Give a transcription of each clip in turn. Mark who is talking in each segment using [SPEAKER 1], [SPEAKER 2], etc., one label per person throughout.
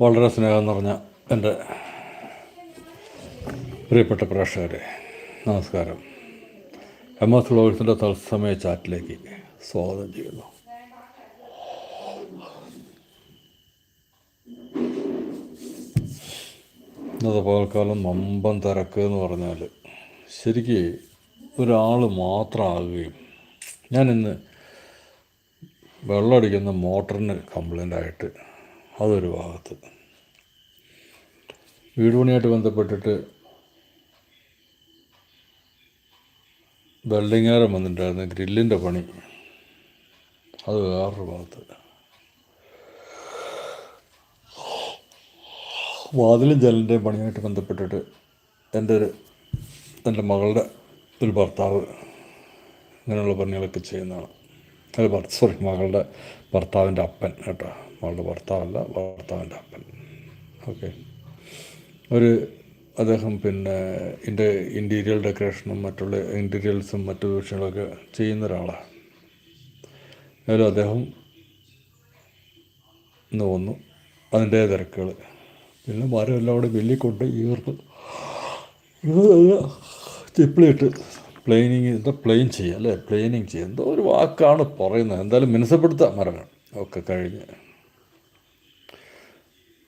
[SPEAKER 1] വളരെ സ്നേഹം നിറഞ്ഞ എന്റെ പ്രിയപ്പെട്ട പ്രേക്ഷകരെ നമസ്കാരം. എം എസ് ഫ്ലോഴ്സിന്റെ തത്സമയ ചാറ്റിലേക്ക് സ്വാഗതം ചെയ്യുന്നു. ഇന്നത്തെ പകൽക്കാലം മമ്പം തിരക്ക് എന്ന് പറഞ്ഞാൽ ശരിക്ക് ഒരാൾ മാത്രമാകുകയും ഞാനിന്ന് വെള്ളമടിക്കുന്ന മോട്ടറിന് കംപ്ലൈന്റ് ആയിട്ട് അതൊരു ഭാഗത്ത്. വീട് പണിയായിട്ട് ബന്ധപ്പെട്ടിട്ട് വെൽഡിങ്ങാരം വന്നിട്ടുണ്ടായിരുന്നു ഗ്രില്ലിന്റെ പണി. അത് വേറൊരു ഭാഗത്ത്. വാതിലും ജലന്റെയും പണിയായിട്ട് ബന്ധപ്പെട്ടിട്ട് എന്റെ ഒരു എന്റെ മകളുടെ ഒരു ഭർത്താവ് ഇങ്ങനെയുള്ള പണികളൊക്കെ ചെയ്യുന്നതാണ്. അത് ഭർത്ത സോറി മകളുടെ ഭർത്താവിന്റെ അപ്പൻ കേട്ടോ. മകളുടെ ഭർത്താവല്ല ഭർത്താവിന്റെ അപ്പൻ. ഓക്കെ ഒരു അദ്ദേഹം പിന്നെ ഇന്റെ ഇന്റീരിയൽ ഡെക്കറേഷനും മറ്റുള്ള ഇന്റീരിയൽസും മറ്റു വിഷയങ്ങളൊക്കെ ചെയ്യുന്ന ഒരാളാണ് അതിലും അദ്ദേഹം ഇന്ന് വന്നു. അതിന്റെ തിരക്കുകൾ പിന്നെ മരം എല്ലാം കൂടെ വെല്ലിക്കൊണ്ട് ഈർത്ത് ഇത് ചിപ്പിളിയിട്ട് പ്ലെയിനിങ് എന്താ പ്ലെയിൻ ചെയ്യുക അല്ലേ? പ്ലെയിനിങ് ചെയ്യുക. എന്തോ ഒരു വാക്കാണ് പറയുന്നത്. എന്തായാലും മിനുസപ്പെടുത്താം മരങ്ങൾ ഒക്കെ കഴിഞ്ഞ്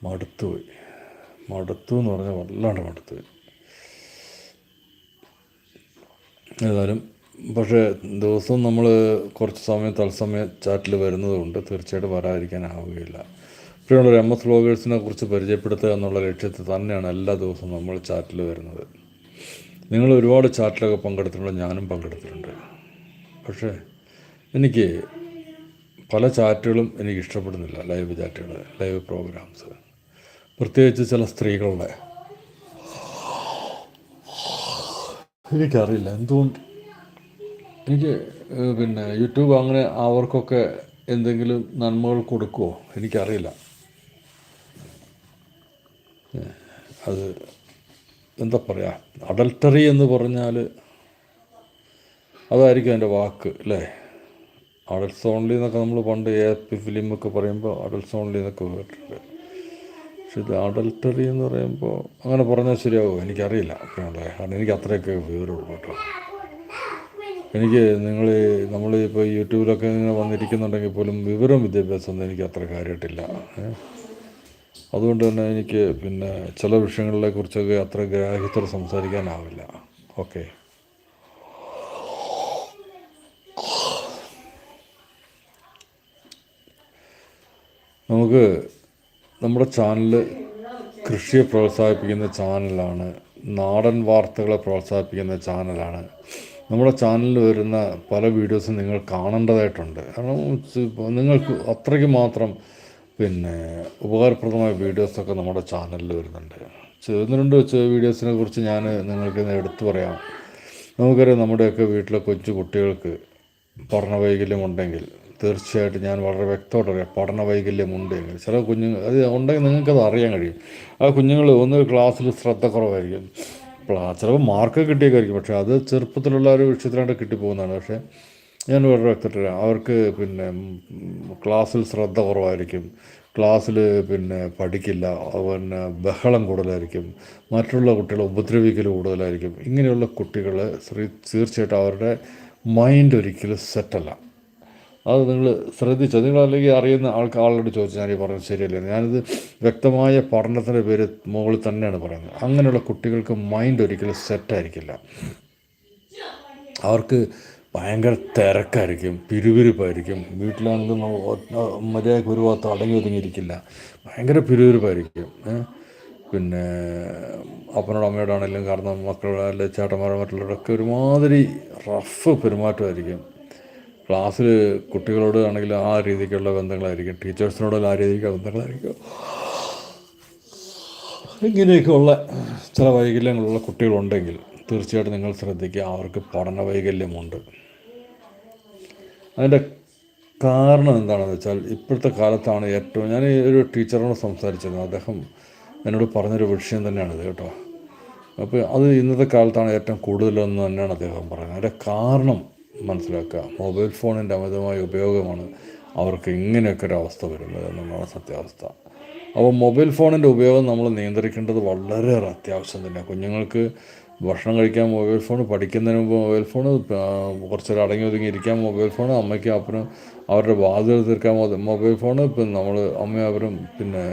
[SPEAKER 1] മടുത്തുപോയി. മടുത്തു എന്ന് പറഞ്ഞാൽ വല്ലാണ്ട് മടുത്തുപോയി. ഏതായാലും പക്ഷേ ദിവസവും നമ്മൾ കുറച്ച് സമയം തത്സമയം ചാറ്റിൽ വരുന്നതുകൊണ്ട് തീർച്ചയായിട്ടും വരാതിരിക്കാനാവുകയില്ല. ഇപ്പോഴുള്ള എം എസ് വ്ളോഗേഴ്സിനെ കുറിച്ച് പരിചയപ്പെടുത്തുക എന്നുള്ള ലക്ഷ്യത്തിൽ തന്നെയാണ് എല്ലാ ദിവസവും നമ്മൾ ചാറ്റിൽ വരുന്നത്. നിങ്ങൾ ഒരുപാട് ചാറ്റിലൊക്കെ പങ്കെടുത്തിട്ടുണ്ട് ഞാനും പങ്കെടുത്തിട്ടുണ്ട്. പക്ഷേ എനിക്ക് പല ചാറ്റുകളും എനിക്ക് ഇഷ്ടപ്പെടുന്നില്ല ലൈവ് ചാറ്റുകൾ ലൈവ് പ്രോഗ്രാംസ്. പ്രത്യേകിച്ച് ചില സ്ത്രീകളുടെ. എനിക്കറിയില്ല എന്തുകൊണ്ട്? എനിക്ക് പിന്നെ യൂട്യൂബ് അങ്ങനെ അവർക്കൊക്കെ എന്തെങ്കിലും നന്മകൾ കൊടുക്കുമോ എനിക്കറിയില്ല. അത് എന്താ പറയുക അഡൽട്ടറി എന്ന് പറഞ്ഞാൽ അതായിരിക്കും അതിന്റെ വാക്ക് അല്ലേ? അഡൽട്സ് ഓൺലി എന്നൊക്കെ നമ്മൾ പണ്ട് എ പി ഫിലിമൊക്കെ പറയുമ്പോൾ അഡൽട്സ് ഓൺലി എന്നൊക്കെ കേട്ടിട്ടുണ്ട്. പക്ഷെ ഇത് അഡൽട്ടറി എന്ന് പറയുമ്പോൾ അങ്ങനെ പറഞ്ഞാൽ ശരിയാവുമോ എനിക്കറിയില്ല അല്ലേ കാരണം എനിക്ക് അത്രയൊക്കെ വിവരമുള്ളൂ കേട്ടോ. എനിക്ക് നിങ്ങൾ നമ്മൾ ഇപ്പോൾ യൂട്യൂബിലൊക്കെ ഇങ്ങനെ വന്നിരിക്കുന്നുണ്ടെങ്കിൽ പോലും വിവരം വിദ്യാഭ്യാസം ഒന്നും എനിക്ക് അത്ര കാര്യമായിട്ടില്ല. അതുകൊണ്ട് തന്നെ എനിക്ക് പിന്നെ ചില വിഷയങ്ങളെ കുറിച്ചൊക്കെ അത്ര ഗ്രാഹ്യത്തോടെ സംസാരിക്കാനാവില്ല. ഓക്കെ. നമുക്ക് നമ്മുടെ ചാനൽ കൃഷിയെ പ്രോത്സാഹിപ്പിക്കുന്ന ചാനലാണ് നാടൻ വാർത്തകളെ പ്രോത്സാഹിപ്പിക്കുന്ന ചാനലാണ്. നമ്മുടെ ചാനലിൽ വരുന്ന പല വീഡിയോസും നിങ്ങൾ കാണേണ്ടതായിട്ടുണ്ട്. കാരണം നിങ്ങൾക്ക് അത്രയ്ക്ക് മാത്രം പിന്നെ ഉപകാരപ്രദമായ വീഡിയോസൊക്കെ നമ്മുടെ ചാനലിൽ വരുന്നുണ്ട്. ചെയ്യുന്നുണ്ട് രണ്ട് വീഡിയോസിനെ കുറിച്ച് ഞാൻ നിങ്ങൾക്ക് എടുത്തു പറയാം. നമുക്കറിയാം നമ്മുടെയൊക്കെ വീട്ടിലെ കൊച്ചു കുട്ടികൾക്ക് പഠന വൈകല്യം ഉണ്ടെങ്കിൽ തീർച്ചയായിട്ടും ഞാൻ വളരെ വ്യക്തമായിട്ട് അറിയാം പഠന വൈകല്യം ഉണ്ടെങ്കിൽ ചില കുഞ്ഞുങ്ങൾ അത് ഉണ്ടെങ്കിൽ നിങ്ങൾക്കത് അറിയാൻ കഴിയും. ആ കുഞ്ഞുങ്ങൾ ഒന്ന് ക്ലാസ്സിൽ ശ്രദ്ധ കുറവായിരിക്കും. ചിലപ്പോൾ മാർക്ക് കിട്ടിയൊക്കെ ആയിരിക്കും പക്ഷേ അത് ചെറുപ്പത്തിലുള്ള ഒരു വിഷയത്തിലാണ്ട് കിട്ടിപ്പോകുന്നതാണ്. പക്ഷേ ഞാൻ വേറൊരു വ്യക്തമായിട്ട് അവർക്ക് പിന്നെ ക്ലാസ്സിൽ ശ്രദ്ധ കുറവായിരിക്കും ക്ലാസ്സിൽ പിന്നെ പഠിക്കില്ല പിന്നെ ബഹളം കൂടുതലായിരിക്കും മറ്റുള്ള കുട്ടികളെ ഉപദ്രവിക്കൽ കൂടുതലായിരിക്കും. ഇങ്ങനെയുള്ള കുട്ടികൾ തീർച്ചയായിട്ടും അവരുടെ മൈൻഡ് ഒരിക്കലും സെറ്റല്ല അത് നിങ്ങൾ ശ്രദ്ധിച്ചോ? നിങ്ങൾ അല്ലെങ്കിൽ അറിയുന്ന ആൾക്ക് ആളോട് ചോദിച്ചു ഞാൻ പറഞ്ഞത് ശരിയല്ലേ? ഞാനിത് വ്യക്തമായ പഠനത്തിന്റെ പേര് മുകളിൽ തന്നെയാണ് പറയുന്നത്. അങ്ങനെയുള്ള കുട്ടികൾക്ക് മൈൻഡ് ഒരിക്കലും സെറ്റായിരിക്കില്ല അവർക്ക് ഭയങ്കര തിരക്കായിരിക്കും പിരുവിരിപ്പായിരിക്കും വീട്ടിലാണെങ്കിലും മര്യാദയ്ക്ക് ഒരു ഭാഗത്ത് അടങ്ങി ഒതുങ്ങിയിരിക്കില്ല. ഭയങ്കര പിരുവിരിപ്പായിരിക്കും? പിന്നെ അപ്പനോട് അമ്മയോടാണെങ്കിലും കാരണം മക്കളുടെ അല്ലെ ചേട്ടന്മാരോ മറ്റുള്ളവരൊക്കെ ഒരുമാതിരി റഫ് പെരുമാറ്റമായിരിക്കും. ക്ലാസ്സിൽ കുട്ടികളോട് ആണെങ്കിൽ ആ രീതിക്കുള്ള ബന്ധങ്ങളായിരിക്കും. ടീച്ചേഴ്സിനോടുള്ള ആ രീതിക്കുള്ള ബന്ധങ്ങളായിരിക്കും. ഇങ്ങനെയൊക്കെയുള്ള ചില വൈകല്യങ്ങളുള്ള കുട്ടികളുണ്ടെങ്കിൽ തീർച്ചയായിട്ടും നിങ്ങൾ ശ്രദ്ധിക്കുക. അവർക്ക് പഠന വൈകല്യമുണ്ട്. അതിന്റെ കാരണം എന്താണെന്ന് വെച്ചാൽ ഇപ്പോഴത്തെ കാലത്താണ് ഏറ്റവും ഞാൻ ഒരു ടീച്ചറോട് സംസാരിച്ചിരുന്നു. അദ്ദേഹം എന്നോട് പറഞ്ഞൊരു വിഷയം തന്നെയാണിത് കേട്ടോ. അപ്പോൾ അത് ഇന്നത്തെ കാലത്താണ് ഏറ്റവും കൂടുതലെന്ന് തന്നെയാണ് അദ്ദേഹം പറയുന്നത്. അതിന്റെ കാരണം മനസ്സിലാക്കുക. മൊബൈൽ ഫോണിന്റെ അമിതമായ ഉപയോഗമാണ് അവർക്ക് ഇങ്ങനെയൊക്കെ ഒരു അവസ്ഥ വരുന്നത് എന്നുള്ളതാണ് സത്യാവസ്ഥ. അപ്പോൾ മൊബൈൽ ഫോണിന്റെ ഉപയോഗം നമ്മൾ നിയന്ത്രിക്കേണ്ടത് വളരെയേറെ അത്യാവശ്യം തന്നെയാണ്. കുഞ്ഞുങ്ങൾക്ക് ഭക്ഷണം കഴിക്കാൻ മൊബൈൽ ഫോൺ പഠിക്കുന്നതിന് മുമ്പ് മൊബൈൽ ഫോൺ കുറച്ചൊരു അടങ്ങി ഒതുങ്ങി ഇരിക്കാൻ മൊബൈൽ ഫോൺ അമ്മയ്ക്കും അപ്പനും അവരുടെ ബാധ്യത തീർക്കാൻ മൊബൈൽ ഫോൺ ഇപ്പം നമ്മൾ അമ്മയും അവരും പിന്നെ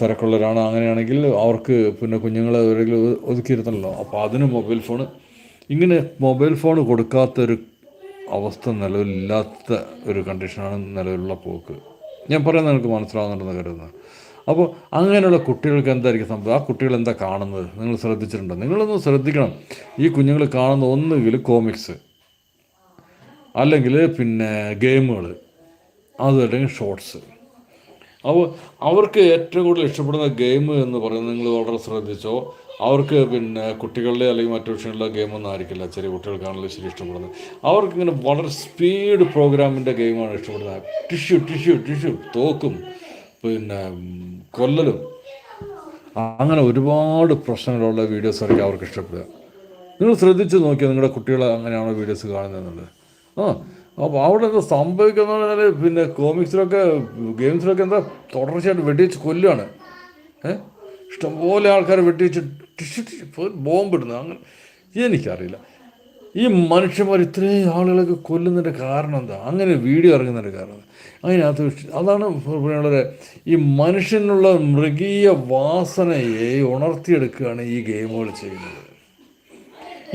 [SPEAKER 1] തിരക്കുള്ളവരാണ്. അങ്ങനെയാണെങ്കിൽ അവർക്ക് പിന്നെ കുഞ്ഞുങ്ങളെ എവിടെയെങ്കിലും ഒതുക്കിയിരുത്തണല്ലോ അപ്പോൾ അതിന് മൊബൈൽ ഫോൺ ഇങ്ങനെ മൊബൈൽ ഫോൺ കൊടുക്കാത്തൊരു അവസ്ഥ നിലവിലില്ലാത്ത ഒരു കണ്ടീഷനാണ് നിലവിലുള്ള പോക്ക്. ഞാൻ പറയുന്നത് നിങ്ങൾക്ക് മനസ്സിലാകുന്നുണ്ടെന്ന് കരുതുന്നത് അപ്പോൾ അങ്ങനെയുള്ള കുട്ടികൾക്ക് എന്തായിരിക്കും സംഭവം? ആ കുട്ടികൾ എന്താ കാണുന്നത്? നിങ്ങൾ ശ്രദ്ധിച്ചിട്ടുണ്ടോ? നിങ്ങളൊന്ന് ശ്രദ്ധിക്കണം. ഈ കുഞ്ഞുങ്ങൾ കാണുന്ന ഒന്നുകിൽ കോമിക്സ് അല്ലെങ്കിൽ പിന്നെ ഗെയിമുകൾ അത് അല്ലെങ്കിൽ ഷോർട്സ്. അപ്പോൾ അവർക്ക് ഏറ്റവും കൂടുതൽ ഇഷ്ടപ്പെടുന്ന ഗെയിം എന്ന് പറയുന്നത് നിങ്ങൾ വളരെ ശ്രദ്ധിച്ചോ? അവർക്ക് പിന്നെ കുട്ടികളുടെ അല്ലെങ്കിൽ മറ്റു വിഷയങ്ങളിലെ ഗെയിമൊന്നും ആയിരിക്കില്ല. ചെറിയ കുട്ടികൾക്കാണല്ലോ ശരി ഇഷ്ടപ്പെടുന്നത്. അവർക്ക് ഇങ്ങനെ വളരെ സ്പീഡ് പ്രോഗ്രാമിന്റെ ഗെയിമാണ് ഇഷ്ടപ്പെടുന്നത്. ടിഷ്യൂ ടിഷ്യൂ ടിഷ്യൂ തോക്കും. പിന്നെ കൊല്ലലും. അങ്ങനെ ഒരുപാട് പ്രശ്നങ്ങളുള്ള വീഡിയോസ് ആയിരിക്കും അവർക്ക് ഇഷ്ടപ്പെടുക. നിങ്ങൾ ശ്രദ്ധിച്ച് നോക്കിയാൽ നിങ്ങളുടെ കുട്ടികൾ അങ്ങനെയാണോ വീഡിയോസ് കാണുന്നതെന്നുള്ളത് ആ അപ്പോൾ അവിടെ എന്താ സംഭവിക്കുന്ന പറഞ്ഞാൽ പിന്നെ കോമിക്സിലൊക്കെ ഗെയിംസിലൊക്കെ എന്താ തുടർച്ചയായിട്ട് വെടിവെച്ച് കൊല്ലുകയാണ് ഏഹ് ഇഷ്ടംപോലെ ആൾക്കാർ വെടിവെച്ച് ബോംബിടുന്നത് അങ്ങനെ എനിക്കറിയില്ല. ഈ മനുഷ്യന്മാർ ഇത്രയും ആളുകളൊക്കെ കൊല്ലുന്നതിന്റെ കാരണം എന്താ? അങ്ങനെ വീഡിയോ ഇറങ്ങുന്നതിന്റെ കാരണം അതിനകത്ത് അതാണ് വളരെ ഈ മനുഷ്യനുള്ള മൃഗീയ വാസനയെ ഉണർത്തിയെടുക്കുകയാണ് ഈ ഗെയിമുകൾ ചെയ്യുന്നത്.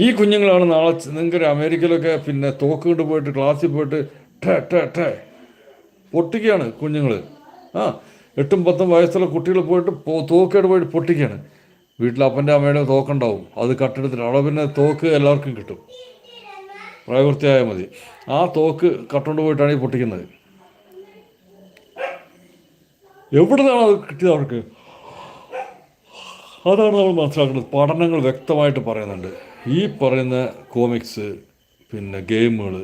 [SPEAKER 1] ഈ കുഞ്ഞുങ്ങളാണ് നാളെ നിങ്ങൾക്ക് അമേരിക്കയിലൊക്കെ പിന്നെ തോക്ക് കൊണ്ട് പോയിട്ട് ക്ലാസ്സിൽ പോയിട്ട് ടേ ടേ ടേ പൊട്ടിക്കുകയാണ് കുഞ്ഞുങ്ങൾ ആ എട്ടും പത്തും വയസ്സുള്ള കുട്ടികൾ പോയിട്ട് തോക്കേട് പോയിട്ട് പൊട്ടിക്കുകയാണ്. വീട്ടിൽ അപ്പന്റെ അമ്മയുടെ തോക്കുണ്ടാവും. അത് കട്ടെടുത്തിട്ട് അവിടെ പിന്നെ തോക്ക് എല്ലാവർക്കും കിട്ടും. പ്രായപൂർത്തിയായാൽ മതി. ആ തോക്ക് കട്ടുകൊണ്ട് പോയിട്ടാണ് ഈ പൊട്ടിക്കുന്നത്. എവിടെ നിന്നാണ് അത് കിട്ടിയത് അവർക്ക്? അതാണ് നമ്മൾ മനസ്സിലാക്കേണ്ടത്. പഠനങ്ങൾ വ്യക്തമായിട്ട് പറയുന്നുണ്ട്. ഈ പറയുന്ന കോമിക്സ് പിന്നെ ഗെയിമുകൾ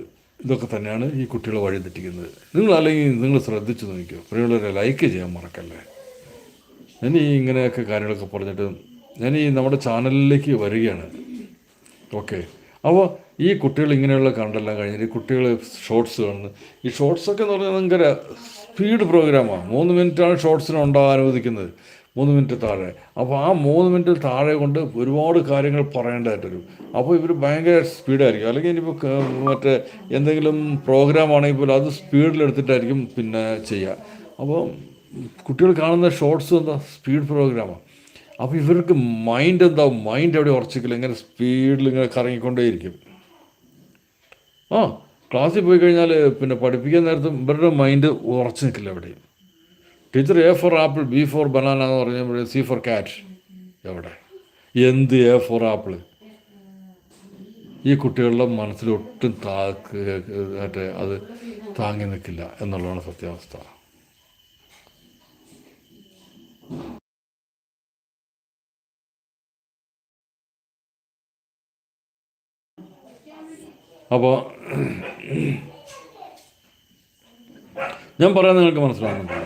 [SPEAKER 1] ഇതൊക്കെ തന്നെയാണ് ഈ കുട്ടികളെ വഴി തെറ്റിക്കുന്നത്. നിങ്ങൾ അല്ലെങ്കിൽ നിങ്ങൾ ശ്രദ്ധിച്ചു നോക്കിയോ പ്രിയമുള്ളവരെ ലൈക്ക് ചെയ്യാൻ മറക്കല്ലേ? ഇനി ഇങ്ങനെയൊക്കെ കാര്യങ്ങളൊക്കെ പറഞ്ഞിട്ട് ഞാൻ ഈ നമ്മുടെ ചാനലിലേക്ക് വരികയാണ്. ഓക്കെ. അപ്പോൾ ഈ കുട്ടികൾ ഇങ്ങനെയുള്ള കണ്ടെല്ലാം കഴിഞ്ഞിട്ട് കുട്ടികൾ ഷോർട്സ് കാണുന്നു ഈ ഷോർട്സൊക്കെ എന്ന് പറഞ്ഞാൽ ഭയങ്കര സ്പീഡ് പ്രോഗ്രാമാണ്. മൂന്ന് മിനിറ്റാണ് ഷോർട്സിന് ഉണ്ടാകാൻ അനുവദിക്കുന്നത് മൂന്ന് മിനിറ്റ് താഴെ. അപ്പോൾ ആ മൂന്ന് മിനിറ്റ് താഴെ കൊണ്ട് ഒരുപാട് കാര്യങ്ങൾ പറയേണ്ടതായിട്ട് വരും അപ്പോൾ ഇവർ ഭയങ്കര സ്പീഡായിരിക്കും. അല്ലെങ്കിൽ ഇനിയിപ്പോൾ മറ്റേ എന്തെങ്കിലും പ്രോഗ്രാം ആണെങ്കിൽ പോലും അത് സ്പീഡിലെടുത്തിട്ടായിരിക്കും പിന്നെ ചെയ്യുക അപ്പോൾ കുട്ടികൾ കാണുന്ന ഷോർട്സ് എന്താ? സ്പീഡ് പ്രോഗ്രാമാണ് അപ്പോൾ ഇവർക്ക് മൈൻഡ് എന്താ? മൈൻഡ് എവിടെ ഉറച്ചിക്കില്ല. ഇങ്ങനെ സ്പീഡിൽ ഇങ്ങനെ കറങ്ങിക്കൊണ്ടേയിരിക്കും. ആ ക്ലാസ്സിൽ പോയി കഴിഞ്ഞാൽ പിന്നെ പഠിപ്പിക്കാൻ നേരത്ത് ഇവരുടെ മൈൻഡ് ഉറച്ചു നിൽക്കില്ല എവിടെയും. Teacher A for apple B for banana എന്ന് പറഞ്ഞപ്പോൾ സി ഫോർ കാറ്റ് എവിടെ? എന്ത് എ ഫോർ ആപ്പിൾ ഈ കുട്ടികളുടെ മനസ്സിലൊട്ടും താക്ക് മറ്റേ അത് താങ്ങി നിൽക്കില്ല എന്നുള്ളതാണ് സത്യാവസ്ഥ. അപ്പോൾ ഞാൻ പറയാൻ നിങ്ങൾക്ക് മനസ്സിലാകുന്നുണ്ടോ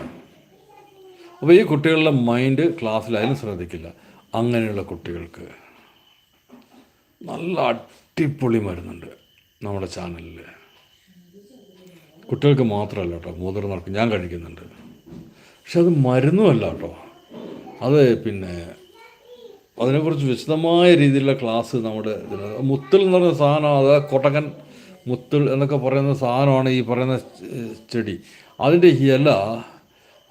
[SPEAKER 1] അപ്പോൾ ഈ കുട്ടികളുടെ മൈൻഡ് ക്ലാസ്സിലായാലും ശ്രദ്ധിക്കില്ല. അങ്ങനെയുള്ള കുട്ടികൾക്ക് നല്ല അടിപൊളി മരുന്നുണ്ട് നമ്മുടെ ചാനലിൽ കുട്ടികൾക്ക് മാത്രമല്ല കേട്ടോ മുതിർന്നവർക്ക് ഞാൻ കഴിക്കുന്നുണ്ട്. പക്ഷെ അത് മരുന്നുമല്ല കേട്ടോ. അത് പിന്നെ അതിനെക്കുറിച്ച് വിശദമായ രീതിയിലുള്ള ക്ലാസ് നമ്മുടെ മുത്തൽ എന്ന് പറയുന്ന സാധനം അത് കൊട്ടകൻ മുത്തൽ എന്നൊക്കെ പറയുന്ന സാധനമാണ് ഈ പറയുന്ന ചെടി. അതിന്റെ ഇല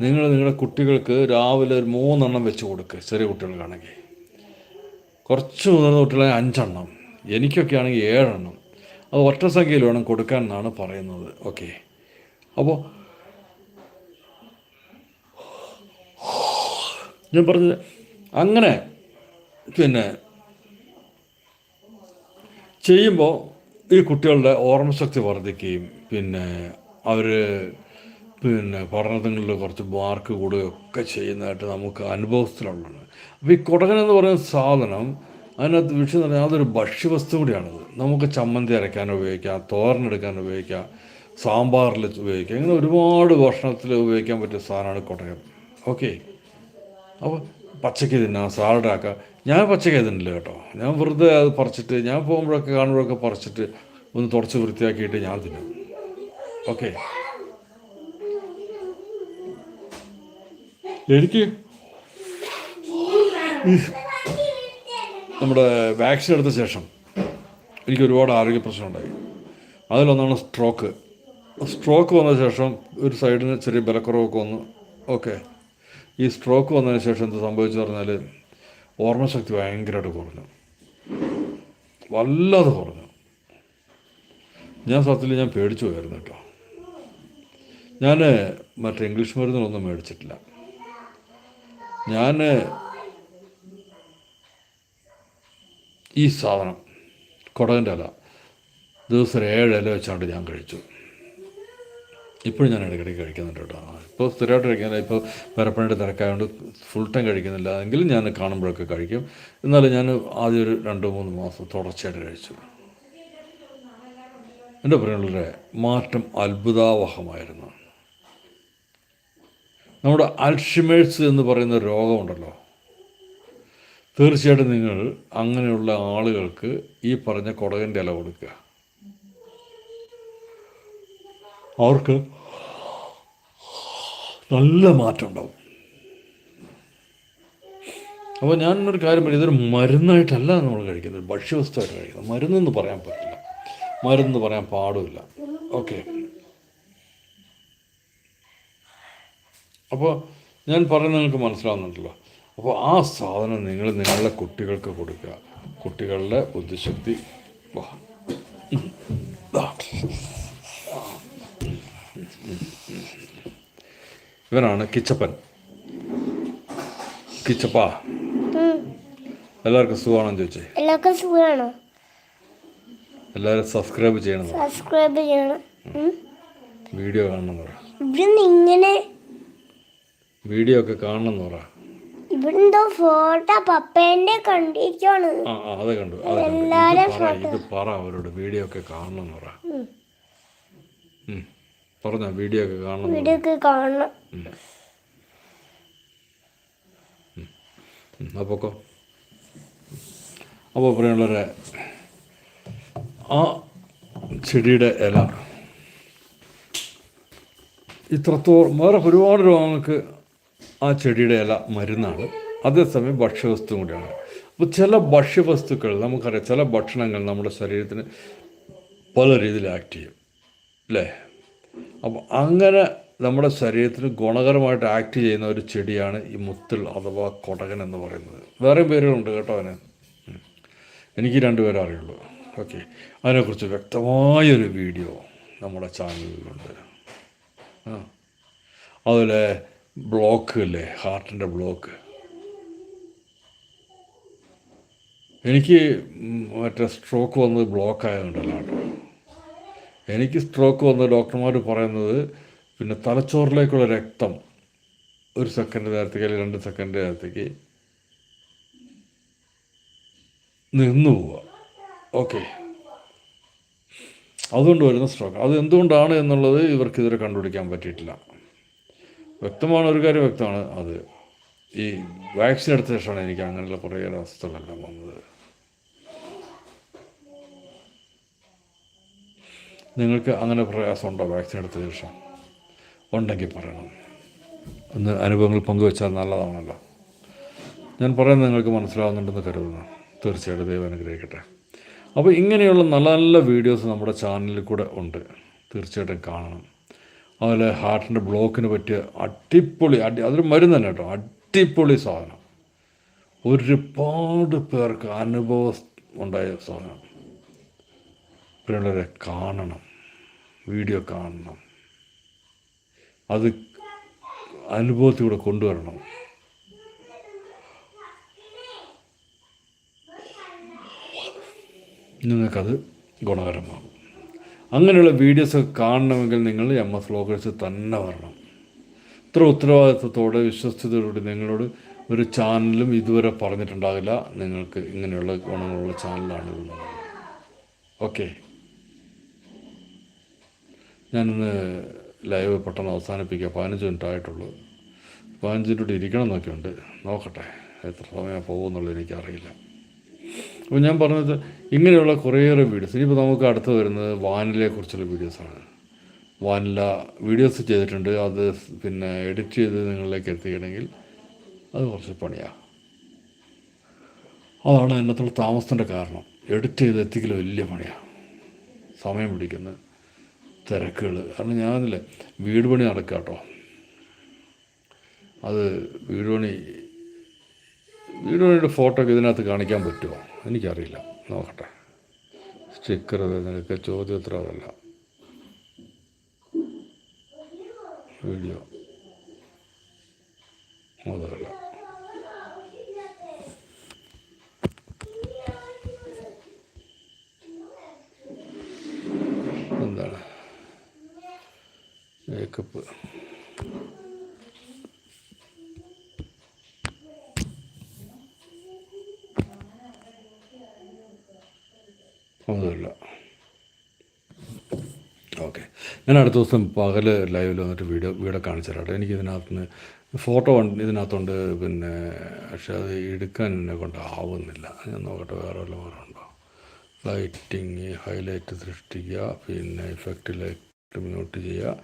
[SPEAKER 1] നിങ്ങൾ നിങ്ങളുടെ കുട്ടികൾക്ക് രാവിലെ ഒരു മൂന്നെണ്ണം വെച്ച് കൊടുക്കുക ചെറിയ കുട്ടികൾക്കാണെങ്കിൽ. കുറച്ച് മുതിർന്ന കുട്ടികളെ അഞ്ചെണ്ണം എനിക്കൊക്കെ ആണെങ്കിൽ ഏഴെണ്ണം. അത് ഒറ്റ സംഖ്യയിൽ വേണം കൊടുക്കാൻ എന്നാണ് പറയുന്നത്. ഓക്കെ. അപ്പോൾ ഞാൻ പറഞ്ഞത് അങ്ങനെ പിന്നെ ചെയ്യുമ്പോൾ ഈ കുട്ടികളുടെ ഓർമ്മശക്തി വർദ്ധിക്കുകയും പിന്നെ അവർ പിന്നെ പഠനങ്ങളിൽ കുറച്ച് മാർക്ക് കൂടുകയൊക്കെ ചെയ്യുന്നതായിട്ട് നമുക്ക് അനുഭവത്തിലുള്ളതാണ്. അപ്പോൾ ഈ കുടകൻ എന്ന് പറയുന്ന സാധനം അതിനകത്ത് വിഷയം എന്ന് പറഞ്ഞാൽ അതൊരു ഭക്ഷ്യവസ്തു കൂടിയാണത്. നമുക്ക് ചമ്മന്തി അരയ്ക്കാൻ ഉപയോഗിക്കാം തോരനെടുക്കാൻ ഉപയോഗിക്കാം സാമ്പാറിൽ ഉപയോഗിക്കാം. ഇങ്ങനെ ഒരുപാട് ഭക്ഷണത്തിൽ ഉപയോഗിക്കാൻ പറ്റിയ സാധനമാണ് കുടകൻ. ഓക്കെ? അപ്പോൾ പച്ചയ്ക്ക് തിന്നാം സാലഡാക്കാം ഞാൻ പച്ചക്ക് തിന്നില്ല കേട്ടോ. ഞാൻ വെറുതെ അത് പറിച്ചിട്ട് ഞാൻ പോകുമ്പോഴൊക്കെ കാണുമ്പോഴൊക്കെ പറിച്ചിട്ട് ഒന്ന് തുടച്ച് വൃത്തിയാക്കിയിട്ട് ഞാൻ തിന്നും. ഓക്കെ എനിക്ക് നമ്മുടെ വാക്സിൻ എടുത്ത ശേഷം എനിക്ക് ഒരുപാട് ആരോഗ്യ പ്രശ്നമുണ്ടായി. അതിലൊന്നാണ് സ്ട്രോക്ക് സ്ട്രോക്ക് വന്ന ശേഷം ഒരു സൈഡിന് ചെറിയ ബലക്കുറവൊക്കെ വന്നു. ഓക്കെ ഈ സ്ട്രോക്ക് വന്നതിന് ശേഷം എന്ത് സംഭവിച്ചു പറഞ്ഞാൽ ഓർമ്മശക്തി ഭയങ്കരമായിട്ട് കുറഞ്ഞു. വല്ലാതെ കുറഞ്ഞു. ഞാൻ സത്യത്തിൽ ഞാൻ പേടിച്ചു പോയായിരുന്നു കേട്ടോ. ഞാൻ മറ്റേ ഇംഗ്ലീഷ് മരുന്നുകളൊന്നും മേടിച്ചിട്ടില്ല. ഞാൻ ഈ സാധനം കുടകന്റെ അല ദിവസം ഏഴ് ഇല വെച്ചാണ്ട് ഞാൻ കഴിച്ചു. ഇപ്പോഴും ഞാൻ ഇടയ്ക്കിടയ്ക്ക് കഴിക്കുന്നുണ്ട് കേട്ടോ. ഇപ്പോൾ സ്ഥിരമായിട്ട് കഴിക്കുന്നില്ല ഇപ്പോൾ പരപ്പണിയുടെ തിരക്കായതുകൊണ്ട് ഫുൾ ടൈം കഴിക്കുന്നില്ല. എങ്കിലും ഞാൻ കാണുമ്പോഴൊക്കെ കഴിക്കും. എന്നാലും ഞാൻ ആദ്യം ഒരു രണ്ടോ മൂന്ന് മാസം തുടർച്ചയായിട്ട് കഴിച്ചു. എന്റെ പ്രിയമുള്ളവരെ മാറ്റം അത്ഭുതാവഹമായിരുന്നു. നമ്മുടെ അൽഷിമേഴ്സ് എന്ന് പറയുന്ന രോഗമുണ്ടല്ലോ. തീർച്ചയായിട്ടും നിങ്ങൾ അങ്ങനെയുള്ള ആളുകൾക്ക് ഈ പറഞ്ഞ കുടകന്റെ ഇല കൊടുക്കുക. അവർക്ക് നല്ല മാറ്റം ഉണ്ടാവും. അപ്പോൾ ഞാനൊരു കാര്യം പറയും ഇതൊരു മരുന്നായിട്ടല്ല നമ്മൾ കഴിക്കുന്നത് ഭക്ഷ്യവസ്തുവായിട്ട് കഴിക്കുന്നത്. മരുന്നെന്ന് പറയാൻ പറ്റില്ല. മരുന്ന് പറയാൻ പാടില്ല ഓക്കെ. അപ്പോൾ ഞാൻ പറയുന്നത് നിങ്ങൾക്ക് മനസ്സിലാവുന്നുണ്ടല്ലോ. അപ്പോൾ ആ സാധനം നിങ്ങൾ നിങ്ങളുടെ കുട്ടികൾക്ക് കൊടുക്കുക. കുട്ടികളുടെ ബുദ്ധിശക്തി വാ. ഇവനാണ് കിച്ചപ്പൻ. കിച്ചപ്പ. എല്ലാവർക്കും സുഖമാണോ ചോദിച്ചേ.
[SPEAKER 2] എല്ലാവർക്കും സുഖമാണോ
[SPEAKER 1] എല്ലാവരും സബ്സ്ക്രൈബ് ചെയ്യണം.
[SPEAKER 2] സബ്സ്ക്രൈബ് ചെയ്യണം.
[SPEAKER 1] വീഡിയോ കാണണം പറ.
[SPEAKER 2] ഇവിടുന്ന് ഇങ്ങനെ
[SPEAKER 1] വീഡിയോ ഒക്കെ കാണണം എന്ന് പറ.
[SPEAKER 2] ഇവിടെന്തോ ഫോട്ടോ പപ്പേന്റെ കണ്ടിരിക്കാണ്
[SPEAKER 1] ആ ആ അത് കണ്ടു അത് കണ്ടു.
[SPEAKER 2] എല്ലാരെ
[SPEAKER 1] ഇത് പറ ഇത് പറ അവരോട് വീഡിയോ ഒക്കെ കാണണം എന്ന് പറ. ഉം. പറഞ്ഞോ വീഡിയോ ഒക്കെ കാണണം എന്ന് പറ.
[SPEAKER 2] വീഡിയോ ഒക്കെ കാണണം.
[SPEAKER 1] അപ്പൊക്കോ അപ്പോൾ പ്രിയമുള്ളവരെ ആ ചെടിയുടെ ഇല ഇത്രത്തോളം വേറെ ഒരുപാട് രോഗങ്ങൾക്ക് ആ ചെടിയുടെ ഇല മരുന്നാണ് അതേസമയം ഭക്ഷ്യവസ്തു കൂടിയാണ് അപ്പോൾ ചില ഭക്ഷ്യവസ്തുക്കൾ നമുക്കറിയാം ചില ഭക്ഷണങ്ങൾ നമ്മുടെ ശരീരത്തിന് പല രീതിയിൽ ആക്ട് ചെയ്യും അല്ലേ അപ്പോൾ അങ്ങനെ നമ്മുടെ ശരീരത്തിന് ഗുണകരമായിട്ട് ആക്ട് ചെയ്യുന്ന ഒരു ചെടിയാണ് ഈ മുത്തിൽ അഥവാ കൊടകൻ എന്ന് പറയുന്നത്. വേറെ പേരുകളുണ്ട് കേട്ടോ അവന് എനിക്ക് രണ്ട് അറിയുള്ളൂ. ഓക്കെ അതിനെക്കുറിച്ച് വ്യക്തമായൊരു വീഡിയോ നമ്മുടെ ചാനലിലുണ്ട്. ആ. അതുപോലെ ബ്ലോക്ക് അല്ലേ ഹാർട്ടിന്റെ ബ്ലോക്ക് എനിക്ക് മറ്റേ സ്ട്രോക്ക് വന്നത് ബ്ലോക്ക് ആയതുകൊണ്ടല്ല കേട്ടോ. എനിക്ക് സ്ട്രോക്ക് വന്ന ഡോക്ടർമാർ പറയുന്നത് പിന്നെ തലച്ചോറിലേക്കുള്ള രക്തം ഒരു സെക്കൻഡ് നേരത്തേക്ക് അല്ലെങ്കിൽ രണ്ട് സെക്കൻഡ് നേരത്തേക്ക് നിന്നു പോവുക. ഓക്കെ അതുകൊണ്ട് വരുന്ന സ്ട്രോക്ക് അത് എന്തുകൊണ്ടാണ് എന്നുള്ളത് ഇവർക്ക് ഇതുവരെ കണ്ടുപിടിക്കാൻ പറ്റിയിട്ടില്ല. വ്യക്തമാണ് ഒരു കാര്യം വ്യക്തമാണ്. അത് ഈ വാക്സിൻ എടുത്ത ശേഷമാണ് എനിക്ക് അങ്ങനെയുള്ള കുറേ അവസ്ഥകളെല്ലാം വന്നത്. നിങ്ങൾക്ക് അങ്ങനെ പ്രയാസമുണ്ടോ വാക്സിൻ എടുത്ത ശേഷം? ഉണ്ടെങ്കിൽ പറയണം. ഒന്ന് അനുഭവങ്ങൾ പങ്കുവെച്ചാൽ നല്ലതാണല്ലോ. ഞാൻ പറയുന്നത് നിങ്ങൾക്ക് മനസ്സിലാവുന്നുണ്ടെന്ന് കരുതുന്നു. തീർച്ചയായിട്ടും ദൈവം അനുഗ്രഹിക്കട്ടെ. അപ്പോൾ ഇങ്ങനെയുള്ള നല്ല നല്ല വീഡിയോസ് നമ്മുടെ ചാനലിൽ കൂടെ ഉണ്ട്. തീർച്ചയായിട്ടും കാണണം. അതുപോലെ ഹാർട്ടിന്റെ ബ്ലോക്കിന് പറ്റിയ അടിപൊളി അടി അതൊരു മരുന്ന് തന്നെ കേട്ടോ. അടിപൊളി സാധനം. ഒരുപാട് പേർക്ക് അനുഭവം ഉണ്ടായ സാധനം. പ്രിയമുള്ളവരെ കാണണം. വീഡിയോ കാണണം. അത് അനുഭവത്തിലൂടെ കൊണ്ടുവരണം. നിങ്ങൾക്കത് ഗുണകരമാകും. അങ്ങനെയുള്ള വീഡിയോസ് കാണണമെങ്കിൽ നിങ്ങൾ എം എസ് വ്ലോഗേഴ്സ് തന്നെ വരണം. ഇത്ര ഉത്തരവാദിത്വത്തോടെ വിശ്വസ്തയോടെ നിങ്ങളോട് ഒരു ചാനലും ഇതുവരെ പറഞ്ഞിട്ടുണ്ടാകില്ല. നിങ്ങൾക്ക് ഇങ്ങനെയുള്ള ഗുണങ്ങളുള്ള ചാനലാണ് ഉള്ളത് ഓക്കെ. ഞാനിന്ന് ലൈവ് പെട്ടെന്ന് അവസാനിപ്പിക്കുക. പതിനഞ്ച് മിനിറ്റ് ആയിട്ടുള്ളൂ. പതിനഞ്ച് മിനിറ്റ് ഇരിക്കണം എന്നൊക്കെ ഉണ്ട്. നോക്കട്ടെ എത്ര സമയം പോകുമെന്നുള്ളത് എനിക്കറിയില്ല. അപ്പോൾ ഞാൻ പറഞ്ഞത് ഇങ്ങനെയുള്ള കുറേയേറെ വീഡിയോസ്. ഇനിയിപ്പോൾ നമുക്ക് അടുത്ത് വരുന്നത് വാനിലയെക്കുറിച്ചുള്ള വീഡിയോസാണ് വാനില വീഡിയോസ് ചെയ്തിട്ടുണ്ട്. അത് പിന്നെ എഡിറ്റ് ചെയ്ത് നിങ്ങളിലേക്ക് എത്തിക്കണമെങ്കിൽ അത് കുറച്ച് പണിയാണ് അതാണ് എന്നത്തുള്ള താമസത്തിന്റെ കാരണം. എഡിറ്റ് ചെയ്ത് എത്തിക്കൽ വലിയ പണിയാണ് സമയം പിടിക്കുന്ന തിരക്കുകൾ കാരണം ഞാനില്ലേ വീട് പണി നടക്കുക കേട്ടോ അത് വീട് പണി വീട് പണിയുടെ ഫോട്ടോ ഒക്കെ ഇതിനകത്ത് കാണിക്കാൻ പറ്റുമോ എനിക്കറിയില്ല. നോക്കട്ടെ. സ്റ്റിക്കർ നിനക്ക് ചോദ്യോത്തരം അതല്ല. വീഡിയോ. അതല്ല എന്താണ് മേക്കപ്പ് ഒന്നുമില്ല. ഓക്കെ. ഞാൻ അടുത്ത ദിവസം പകൽ ലൈവിൽ വന്നിട്ട് വീഡിയോ വീഡിയോ കാണിച്ചു തരാം എനിക്ക് ഇതിനകത്ത് നിന്ന് ഫോട്ടോ ഇതിനകത്തുണ്ട് പിന്നെ പക്ഷെ അത് എടുക്കാൻ എന്നെ കൊണ്ട് ആവുന്നില്ല. ഞാൻ നോക്കട്ടെ വേറെ വല്ല വേറെ ഉണ്ടോ? ലൈറ്റിങ് ഹൈലൈറ്റ് സൃഷ്ടിക്കുക പിന്നെ ഇഫക്റ്റിലേക്ക് മ്യൂട്ട് ചെയ്യുക.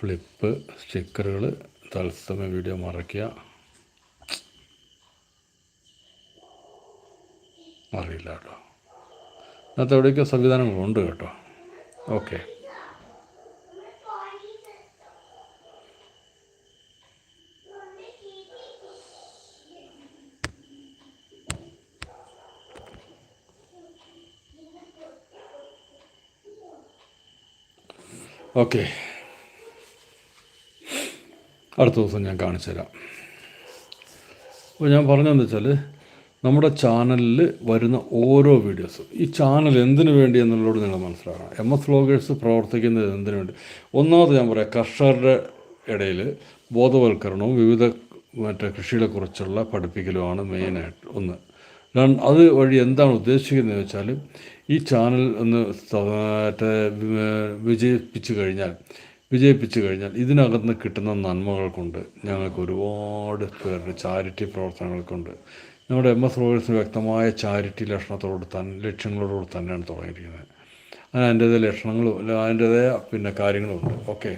[SPEAKER 1] ഫ്ലിപ്പ് സ്റ്റിക്കറുകൾ തത്സമയ വീഡിയോ മറയ്ക്കുക. അറിയില്ല കേട്ടോ. ഇന്നത്തെ എവിടെയൊക്കെ സംവിധാനങ്ങളുണ്ട് കേട്ടോ? ഓക്കെ. ഓക്കെ. അടുത്ത ദിവസം ഞാൻ കാണിച്ചു തരാം. അപ്പോൾ ഞാൻ പറഞ്ഞതെന്ന് വെച്ചാൽ നമ്മുടെ ചാനലിൽ വരുന്ന ഓരോ വീഡിയോസും ഈ ചാനൽ എന്തിനു വേണ്ടി എന്നുള്ളതോട് നിങ്ങൾ മനസ്സിലാക്കണം. എം എസ് വ്ളോഗേഴ്സ് പ്രവർത്തിക്കുന്നത് എന്തിനു വേണ്ടി? ഒന്നാമത് ഞാൻ പറയാം കർഷകരുടെ ഇടയിൽ ബോധവൽക്കരണവും വിവിധ മറ്റേ കൃഷികളെക്കുറിച്ചുള്ള പഠിപ്പിക്കലുമാണ് മെയിനായിട്ട് ഒന്ന്. രണ്ട് അത് വഴി എന്താണ് ഉദ്ദേശിക്കുന്നത് വെച്ചാൽ ഈ ചാനൽ ഒന്ന് മറ്റേ വിജയിപ്പിച്ചു കഴിഞ്ഞാൽ വിജയിപ്പിച്ചു കഴിഞ്ഞാൽ ഇതിനകത്ത് കിട്ടുന്ന നന്മകൾ കൊണ്ട് ഞങ്ങൾക്ക് ഒരുപാട് പേരുടെ ചാരിറ്റി പ്രവർത്തനങ്ങൾ കൊണ്ട് നമ്മുടെ എം എസ് റോയൽസിന് വ്യക്തമായ ചാരിറ്റി ലക്ഷണത്തോട് തന്നെ ലക്ഷ്യങ്ങളോടുകൂടി തന്നെയാണ് തുടങ്ങിയിരിക്കുന്നത്. അതിന് അതിന്റേതായ ലക്ഷണങ്ങളും അതിന്റേതായ പിന്നെ കാര്യങ്ങളും ഉണ്ട്. ഓക്കെ.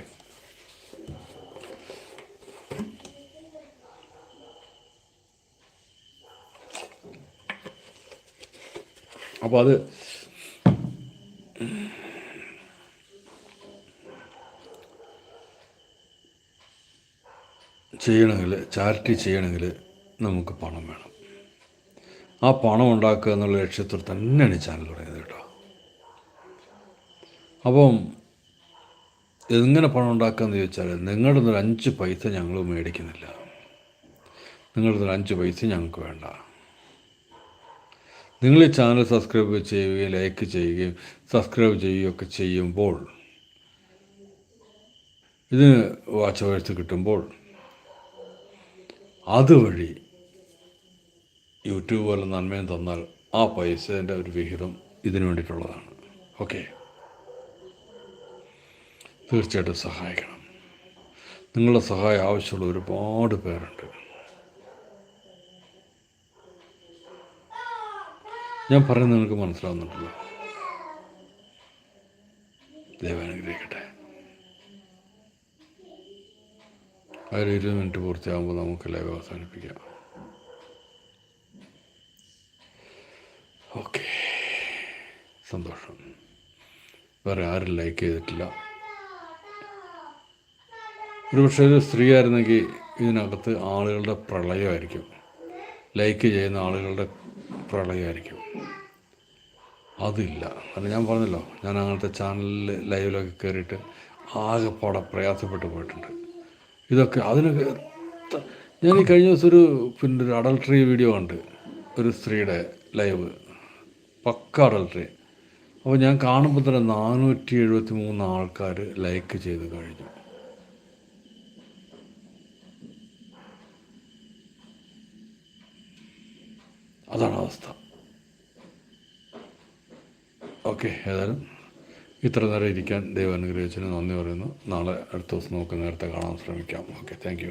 [SPEAKER 1] അപ്പോൾ അത് ചെയ്യണമെങ്കിൽ ചാരിറ്റി ചെയ്യണമെങ്കിൽ നമുക്ക് പണം വേണം. ആ പണം ഉണ്ടാക്കുക എന്നുള്ള ലക്ഷ്യത്തിൽ തന്നെയാണ് ഈ ചാനൽ തുടങ്ങിയത് കേട്ടോ. അപ്പം എങ്ങനെ പണം ഉണ്ടാക്കുകയെന്ന് ചോദിച്ചാൽ നിങ്ങളുടെ ഒരു അഞ്ച് പൈസ ഞങ്ങൾ മേടിക്കുന്നില്ല. നിങ്ങളുടെ ഒരു അഞ്ച് പൈസ ഞങ്ങൾക്ക് വേണ്ട. നിങ്ങൾ ഈ ചാനൽ സബ്സ്ക്രൈബ് ചെയ്യുകയും ലൈക്ക് ചെയ്യുകയും സബ്സ്ക്രൈബ് ചെയ്യുകയൊക്കെ ചെയ്യുമ്പോൾ ഇതിന് വാച്ച് അവേഴ്സ് കിട്ടുമ്പോൾ അതുവഴി യൂട്യൂബ് പോലെ നന്മയും തന്നാൽ ആ പൈസേന്റെ ഒരു വിഹിതം ഇതിനു വേണ്ടിയിട്ടുള്ളതാണ്. ഓക്കെ. തീർച്ചയായിട്ടും സഹായിക്കണം. നിങ്ങളുടെ സഹായം ആവശ്യമുള്ള ഒരുപാട് പേരുണ്ട്. ഞാൻ പറയുന്നത് നിങ്ങൾക്ക് മനസ്സിലാവുന്നുണ്ടല്ലോ. ദൈവം ഒരു ഇരുപത് മിനിറ്റ് പൂർത്തിയാകുമ്പോൾ നമുക്ക് ലൈവ് അവസാനിപ്പിക്കാം. ഓക്കെ സന്തോഷം. വേറെ ആരും ലൈക്ക് ചെയ്തിട്ടില്ല. ഒരു പക്ഷേ ഒരു സ്ത്രീ ആയിരുന്നെങ്കിൽ ഇതിനകത്ത് ആളുകളുടെ പ്രളയമായിരിക്കും. ലൈക്ക് ചെയ്യുന്ന ആളുകളുടെ പ്രളയമായിരിക്കും. അതില്ല. കാരണം ഞാൻ പറഞ്ഞല്ലോ ഞാൻ അങ്ങനത്തെ ചാനലിൽ ലൈവിലൊക്കെ കയറിയിട്ട് ആകെപ്പാടെ പ്രയാസപ്പെട്ടു പോയിട്ടുണ്ട്. ഇതൊക്കെ അതിനൊക്കെ ഞാൻ ഈ കഴിഞ്ഞ ദിവസം ഒരു പിന്നെ ഒരു അഡൾട്ടറി വീഡിയോ കണ്ട്. ഒരു സ്ത്രീയുടെ ലൈവ് പക്ക അഡൾട്ടറി അപ്പോൾ ഞാൻ കാണുമ്പോൾ തന്നെ നാനൂറ്റി എഴുപത്തി മൂന്ന് ആൾക്കാർ ലൈക്ക് ചെയ്ത് കഴിഞ്ഞു. അതാണ് അവസ്ഥ. ഓക്കെ ഏതായാലും. ഇത്ര നേരം ഇരിക്കാൻ ദൈവം അനുഗ്രഹിച്ചതിന് നന്ദി പറയുന്നു. നാളെ അടുത്ത ദിവസം നമുക്ക് നേരത്തെ കാണാൻ ശ്രമിക്കാം. Okay thank